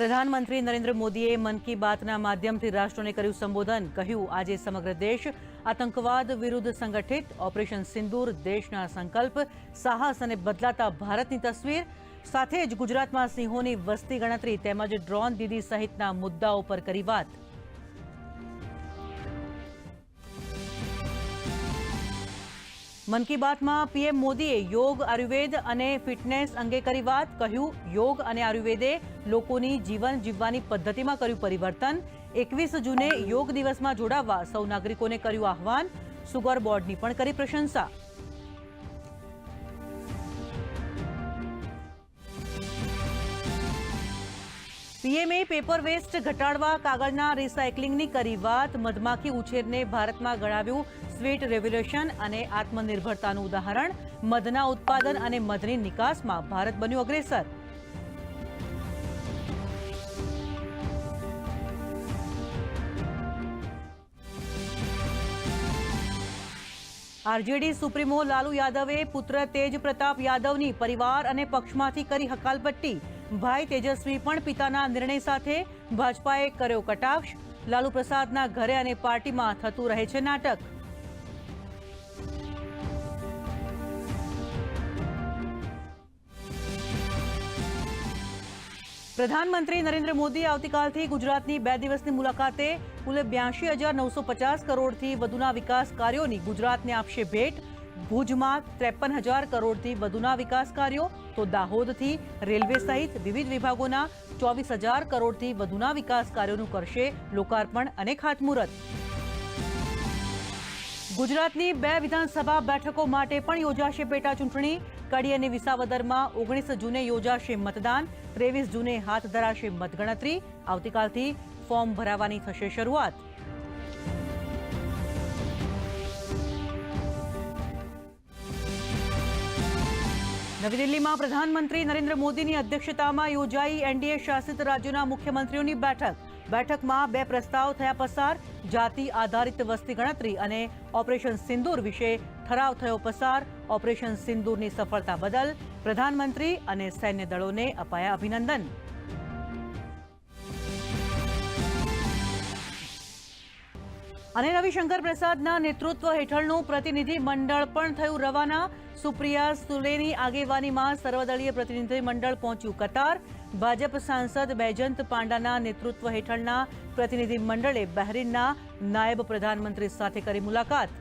પ્રધાનમંત્રી નરેન્દ્ર મોદીએ મન કી બાતના માધ્યમથી રાષ્ટ્રને કર્યું સંબોધન. કહ્યું, આજે સમગ્ર દેશ આતંકવાદ વિરુદ્ધ સંગઠિત ઓપરેશન સિંદૂર, દેશના સંકલ્પ, સાહસ અને બદલાતા ભારતની તસવીર, સાથે જ ગુજરાતમાં સિંહોની વસ્તી ગણતરી તેમજ ડ્રોન દીદી સહિતના મુદ્દાઓ પર કરી વાત. મન કી બાતમાં પીએમ મોદીએ યોગ, આયુર્વેદ અને ફિટનેસ અંગે કરી વાત. કહ્યું, યોગ અને આયુર્વેદે લોકોની જીવન જીવવાની પદ્ધતિમાં કર્યું પરિવર્તન. એકવીસ જૂને યોગ દિવસમાં જોડાવવા સૌ નાગરિકોને કર્યું આહવાન. સુગર બોર્ડની પણ કરી પ્રશંસા. પીએમએ પેપર વેસ્ટ ઘટાડવા કાગળના રિસાયકલિંગની કરી વાત. મધમાખી ઉછેરને ભારતમાં ગણાવ્યું સ્વીટ રેવોલ્યુશન અને આત્મનિર્ભરતાનું ઉદાહરણ. મધના ઉત્પાદન અને મધની નિકાસમાં ભારત બન્યું અગ્રેસર. આરજેડી સુપ્રીમો લાલુ યાદવે પુત્ર તેજ પ્રતાપ યાદવની પરિવાર અને પક્ષમાંથી કરી હકાલપટ્ટી. ભાઈ તેજસ્વી પણ પિતાના નિર્ણય સાથે ભાજપાએ કર્યો કટાક્ષ. લાલુ પ્રસાદના ઘરે અને પાર્ટીમાં થતું રહે છે નાટક. પ્રધાનમંત્રી નરેન્દ્ર મોદી આવતીકાલથી ગુજરાતની બે દિવસની મુલાકાતે કુલ બ્યાસી હજાર નવસો પચાસ કરોડથી વધુના વિકાસ કાર્યોની ગુજરાતને આપશે ભેટ. ભુજમાં ત્રેપન હજાર કરોડથી વધુના વિકાસ કાર્યો તો દાહોદથી રેલવે સહિત વિવિધ વિભાગોના ચોવીસ હજાર કરોડથી વધુના વિકાસ કાર્યોનું કરશે લોકાર્પણ અને ખાતમુહૂર્ત. ગુજરાતની બે વિધાનસભા બેઠકો માટે પણ યોજાશે પેટા ચૂંટણી. કડી અને વિસાવદરમાં ઓગણીસ જૂને યોજાશે મતદાન, ત્રેવીસ જૂને હાથ ધરાશે મતગણતરી. આવતીકાલથી ફોર્મ ભરાવાની થશે શરૂઆત. નવી દિલ્હીમાં પ્રધાનમંત્રી નરેન્દ્ર મોદીની અધ્યક્ષતામાં યોજાઈ એનડીએ શાસિત રાજ્યોના મુખ્યમંત્રીઓની બેઠક. બેઠકમાં બે પ્રસ્તાવ થયા પસાર, જાતિ આધારિત વસ્તી ગણતરી અને ઓપરેશન સિંદૂર વિશે ઠરાવ થયો પસાર. ઓપરેશન સિંદૂરની સફળતા બદલ પ્રધાનમંત્રી અને સૈન્ય દળોને અપાયા અભિનંદન. અને રવિશંકર પ્રસાદના નેતૃત્વ હેઠળનું પ્રતિનિધિ મંડળ પણ થયું રવાના. સુપ્રિયા સુલેની આગેવાનીમાં સર્વદળીય પ્રતિનિધિ મંડળ પહોંચ્યું કતાર. ભાજપ સાંસદ બૈજંત પાંડાના નેતૃત્વ હેઠળના પ્રતિનિધિ મંડળે બહેરીનના નાયબ પ્રધાનમંત્રી સાથે કરી મુલાકાત.